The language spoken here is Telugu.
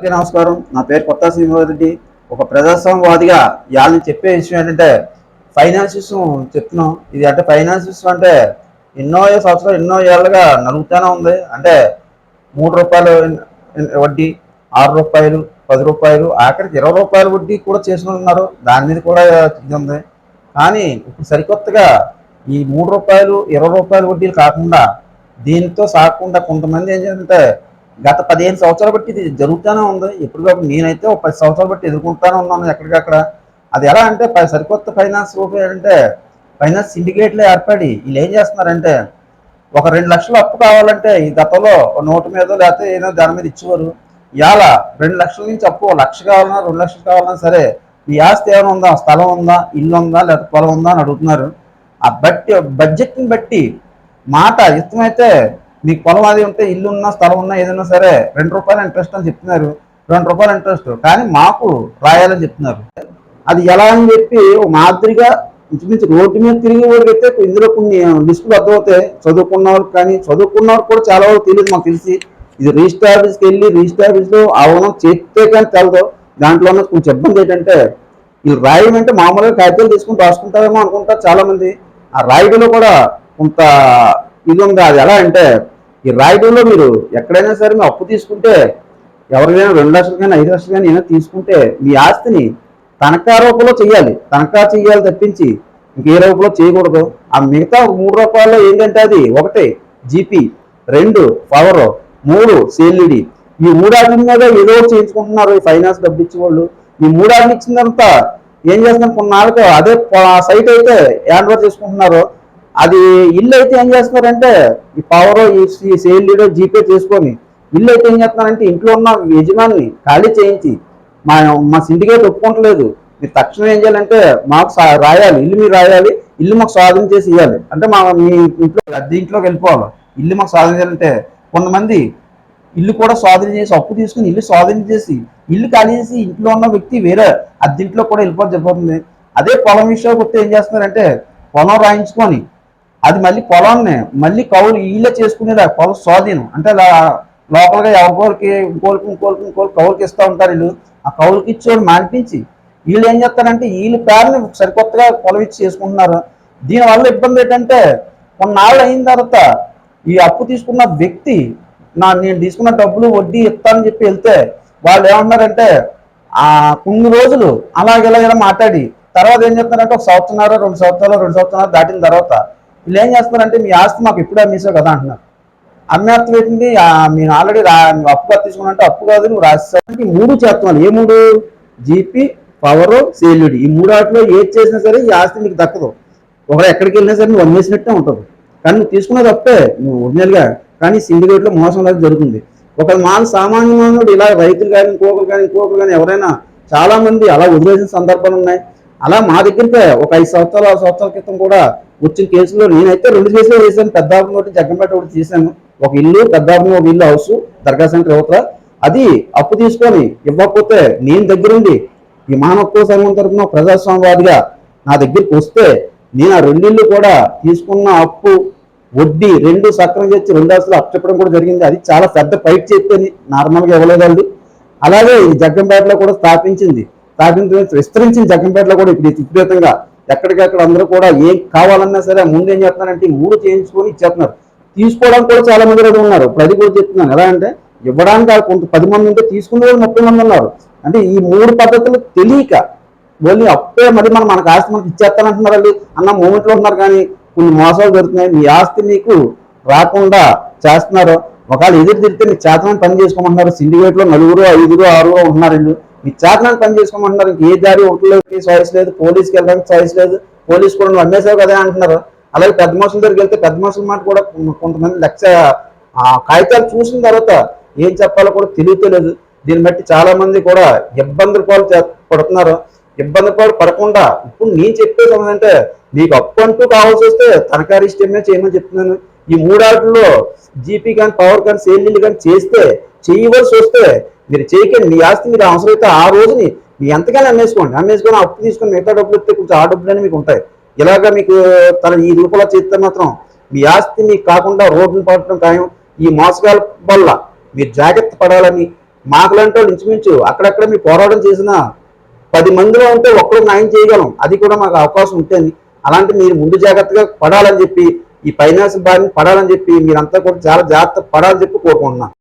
నమస్కారం. నా పేరు కొత్త శ్రీనివాసరెడ్డి. ఒక ప్రజాస్వామ్యవాదిగా ఇవాళ చెప్పే విషయం ఏంటంటే ఫైనాన్సెస్ చెప్తున్నాం. ఇది అంటే ఫైనాన్సెస్ అంటే ఎన్నో సంవత్సరాలు ఎన్నో ఏళ్ళగా నలుగుతూనే ఉంది. అంటే మూడు రూపాయలు వడ్డీ ఆరు రూపాయలు పది రూపాయలు ఆఖరికి ఇరవై రూపాయల వడ్డీ కూడా చేసుకుని ఉన్నారు. దాని మీద కూడా ఇది ఉంది. కానీ ఇప్పుడు సరికొత్తగా ఈ మూడు రూపాయలు ఇరవై రూపాయల వడ్డీలు కాకుండా దీంతో సాకుండా కొంతమంది ఏం చేస్తుంటే గత పదిహేను సంవత్సరాలు బట్టి ఇది జరుగుతూనే ఉంది. ఎప్పటికప్పుడు నేనైతే ఒక పది సంవత్సరాలు బట్టి ఎదుర్కొంటానే ఉన్నాను ఎక్కడికక్కడ అది ఎలా అంటే సరికొత్త ఫైనాన్స్ రూపాయి అంటే ఫైనాన్స్ సిండికేట్లు ఏర్పడి వీళ్ళు ఏం చేస్తున్నారంటే ఒక రెండు లక్షలు అప్పు కావాలంటే ఈ గతంలో నోటు మీద లేకపోతే ఏదో దాని మీద ఇచ్చేవారు. ఇవాళ రెండు లక్షల నుంచి అప్పు లక్ష కావాలన్నా రెండు లక్షలు కావాలన్నా సరే మీ ఆస్తి ఏమైనా ఉందా? స్థలం ఉందా? ఇల్లు ఉందా? లేకపోతే పొలం ఉందా? అని అడుగుతున్నారు. ఆ బట్టి బడ్జెట్ని బట్టి మాట ఇష్టమైతే మీకు పొలం అది ఉంటే ఇల్లు ఉన్నా స్థలం ఉన్నా ఏదైనా సరే రెండు రూపాయల ఇంట్రెస్ట్ అని చెప్తున్నారు. రెండు రూపాయల ఇంట్రెస్ట్ కానీ మాకు రాయాలని చెప్తున్నారు. అది ఎలా అని చెప్పి మాదిరిగా ఇంచుమించు రోడ్డు మీద తిరిగి ఓడికైతే ఇందులో కొన్ని లిస్టులు అర్థమవుతాయి. చదువుకున్న వాళ్ళకి కానీ చదువుకున్న వాళ్ళకి కూడా చాలా వరకు తెలియదు మాకు తెలిసి. ఇది రిజిస్టర్ ఆఫీస్కి వెళ్ళి రిజిస్టర్ ఆఫీస్లో అవును చెప్తే కానీ తెలదు. దాంట్లో ఉన్న కొంచెం ఇబ్బంది ఏంటంటే ఈ రాయడం అంటే మామూలుగా కాగితాలు తీసుకుని రాసుకుంటారేమో అనుకుంటారు చాలామంది. ఆ రాయడంలో కూడా కొంత ఇది ఉంది? అది ఎలా అంటే ఈ రాయడంలో మీరు ఎక్కడైనా సరే మీ అప్పు తీసుకుంటే ఎవరికైనా రెండు లక్షలు కానీ ఐదు లక్షలు కానీ ఏమైనా తీసుకుంటే మీ ఆస్తిని తనఖా రూపంలో చేయాలి తనఖా చేయాలి తప్పించి ఇంకే రూపంలో చేయకూడదు. ఆ మిగతా మూడు రూపాయల్లో ఏంటంటే అది? ఒకటి జీపీ. రెండు పవర్. మూడు సేల్లిడి ఈ మూడాటి మీద ఏదో చేయించుకుంటున్నారు ఈ ఫైనాన్స్ డబ్బు ఇచ్చే వాళ్ళు ఈ మూడాటిని ఇచ్చిందంతా ఏం చేస్తున్నారు? కొన్నాళ్ళకి అదే సైట్ అయితే హ్యాండ్ ఓవర్ చేసుకుంటున్నారు. అది ఇల్లు అయితే ఏం చేస్తున్నారంటే ఈ పవర్ ఈ సేల్ లీడర్ జీపే చేసుకొని ఇల్లు అయితే ఏం చేస్తున్నారంటే ఇంట్లో ఉన్న యజమాని ఖాళీ చేయించి మా మా సిండికేట్ ఒప్పుకోవట్లేదు మీరు తక్షణం ఏం చేయాలంటే మాకు రాయాలి. ఇల్లు మీరు రాయాలి. ఇల్లు మాకు స్వాధీనం చేసి ఇవ్వాలి అంటే మా మీ ఇంట్లో అద్దె ఇంట్లోకి వెళ్ళిపోవాలి. ఇల్లు మాకు స్వాధీనం చేయాలంటే కొంతమంది ఇల్లు కూడా స్వాధీనం చేసి అప్పు తీసుకుని ఇల్లు స్వాధీనం చేసి ఇల్లు ఖాళీ చేసి ఇంట్లో ఉన్న వ్యక్తి వేరే అద్దెంట్లో కూడా వెళ్ళిపోవడం చెప్పబోతుంది. అదే పొలం విషయానికి వస్తే ఏం చేస్తున్నారంటే పొలం రాయించుకొని అది మళ్ళీ పొలాన్ని మళ్ళీ కౌలు వీళ్ళే చేసుకునేలా పొలం స్వాధీనం. అంటే లోపలగా ఎవరికోరికి ఇంకోరికి ఇంకోరికి ఇంకోరికి కౌలుకి ఇస్తూ ఉంటారు వీళ్ళు. ఆ కౌలుకి ఇచ్చేవాడు మానిపించి. వీళ్ళు ఏం చేస్తారంటే వీళ్ళ పేరుని సరికొత్తగా పొలం ఇచ్చి చేసుకుంటున్నారు. దీనివల్ల ఇబ్బంది ఏంటంటే కొన్నాళ్ళు అయిన తర్వాత ఈ అప్పు తీసుకున్న వ్యక్తి నా నేను తీసుకున్న డబ్బులు వడ్డీ ఇస్తానని చెప్పి వెళ్తే వాళ్ళు ఏమన్నారంటే ఆ కొన్ని రోజులు అలాగే ఇలా మాట్లాడి తర్వాత ఏం చెప్తారంటే ఒక సంవత్సరాలు రెండు సంవత్సరాలు రెండు సంవత్సరాలు దాటిన తర్వాత వీళ్ళు ఏం చేస్తున్నారంటే మీ ఆస్తి మాకు ఇప్పుడే అమ్మేసావు కదా అంటున్నారు. అమ్మేస్తం ఏంటి ఆ, ఆల్రెడీ రా నువ్వు అప్పు తీసుకున్నంటే అప్పు కాదు నువ్వు రాసేసావు మూడు చేస్తున్నాను ఏ మూడు? జీపీ పవరు సేల్యుడి. ఈ మూడు వాటిలో ఏది చేసినా సరే ఈ ఆస్తి నీకు దక్కదు. ఒకరు ఎక్కడికి వెళ్ళినా సరే నువ్వు అమ్మేసినట్టే ఉంటుంది. కానీ నువ్వు తీసుకున్నది తప్పే నువ్వు ఒరిజినల్గా. కానీ సిండికేట్లో మోసం లాగా జరుగుతుంది. ఒక మాన సామాన్య మానవుడు ఇలా రైతులు కానీ ఇంకొకరు కానీ ఇంకొకరు కానీ ఎవరైనా చాలామంది అలా వదిలేసిన సందర్భాలు ఉన్నాయి. అలా మా దగ్గరికి ఒక ఐదు సంవత్సరాలు ఆరు సంవత్సరాల క్రితం కూడా వచ్చిన కేసులో నేనైతే రెండు కేసులు చేశాను పెద్దాపురం ఒకటి జగ్గంపేట ఒకటి చేశాను. ఒక ఇల్లు పెద్దాపురం ఒక ఇల్లు హౌస్ దర్గా సెంటర్ అవతల అది అప్పు తీసుకొని ఇవ్వకపోతే నేను దగ్గరుండి ఈ మానవ సంఘం తరఫున ప్రజాస్వామ్యవాదిగా నా దగ్గరికి వస్తే నేను ఆ రెండిళ్ళు కూడా తీసుకున్న అప్పు వడ్డీ రెండు సక్రమం చేసి రెండు అసలు అప్పు చెప్పడం కూడా జరిగింది. అది చాలా పెద్ద ఫైట్ చేస్తే నార్మల్గా ఇవ్వలేదు వాళ్ళు. అలాగే ఈ జగ్గంపేటలో కూడా స్థాపించింది. స్థాపించిన విస్తరించింది జగ్గంపేటలో కూడా ఇప్పుడు విపరీతంగా ఎక్కడికక్కడ అందరూ కూడా ఏం కావాలన్నా సరే ముందు ఏం చేస్తున్నారంటే మూడు చేయించుకొని ఇచ్చేస్తున్నారు. తీసుకోవడానికి కూడా చాలా మంది రెడీ ఉన్నారు. ఇప్పుడు అది కూడా చెప్తున్నాను. ఎలా అంటే ఇవ్వడానికి కొంత పది మంది ఉంటే తీసుకునే వాళ్ళు ముప్పై మంది ఉన్నారు. అంటే ఈ మూడు పద్ధతులు తెలియక ఓన్లీ అప్పుడే మరి మనం మనకు ఆస్తి మనకి ఇచ్చేస్తానంటున్నారు అండి అన్న మూమెంట్లో ఉన్నారు కానీ కొన్ని మోసాలు జరుగుతున్నాయి. మీ ఆస్తి మీకు రాకుండా చేస్తున్నారు. ఒకవేళ ఎదురు తిరిగితే మీ చేతనని పని చేసుకోమంటున్నారు. సిండికేట్లో నలుగురు ఐదుగురు ఆరుగురు ఉంటున్నారండి వీళ్ళు మీ చేతనాన్ని పని చేసుకోమంటున్నారు. ఇంక ఏ దారి ఒకటిలోకి చాయిస్ లేదు పోలీస్కి వెళ్ళడానికి చాయిస్ లేదు పోలీస్ కూడా నువ్వు అమ్మేసావు కదా అంటున్నారు. అలాగే పెద్ద మనుషుల దగ్గరికి వెళ్తే పెద్ద మనుషుల మాట కూడా కొంతమంది లక్ష ఆ కాగితాలు చూసిన తర్వాత ఏం చెప్పాలో కూడా తెలియలేదు దీన్ని బట్టి చాలా మంది కూడా ఇబ్బందులు పాలు చే- పడుతున్నారు. ఇబ్బంది పాలు పడకుండా ఇప్పుడు నేను చెప్పేది ఏంటంటే మీకు అప్పు అంటూ కావాల్సి వస్తే తనఖా ఇష్టమే చేయమని చెప్తున్నాను. ఈ మూడాటిలో జీపీ కానీ పవర్ కానీ సేల్లీలు కానీ చేస్తే చేయవలసి వస్తే మీరు చేయకండి మీ ఆస్తి మీరు అవసరమైతే ఆ రోజుని మీ ఎంతకైనా అమ్మేసుకోండి. అమ్మేసుకొని అప్పు తీసుకొని మిగతా డబ్బులు ఇస్తే కొంచెం ఆ డబ్బులనే మీకు ఉంటాయి. ఇలాగా మీకు తన ఈ రూపంలో చేస్తే మాత్రం మీ ఆస్తి మీకు కాకుండా రోడ్డును పడటం ఖాయం. ఈ మోసగాల వల్ల మీరు జాగ్రత్త పడాలని మాకులాంటి వాళ్ళు ఇంచుమించు అక్కడక్కడ మీ పోరాటం చేసిన పది మందిలో ఉంటే ఒక్కరు న్యాయం చేయగలం. అది కూడా మాకు అవకాశం ఉంటుంది అలాంటి మీరు ముందు జాగ్రత్తగా పడాలని చెప్పి ఈ ఫైనాన్స్ బారిని పడాలని చెప్పి మీరంతా కూడా చాలా జాగ్రత్త పడాలని చెప్పి కోరుకుంటున్నాను.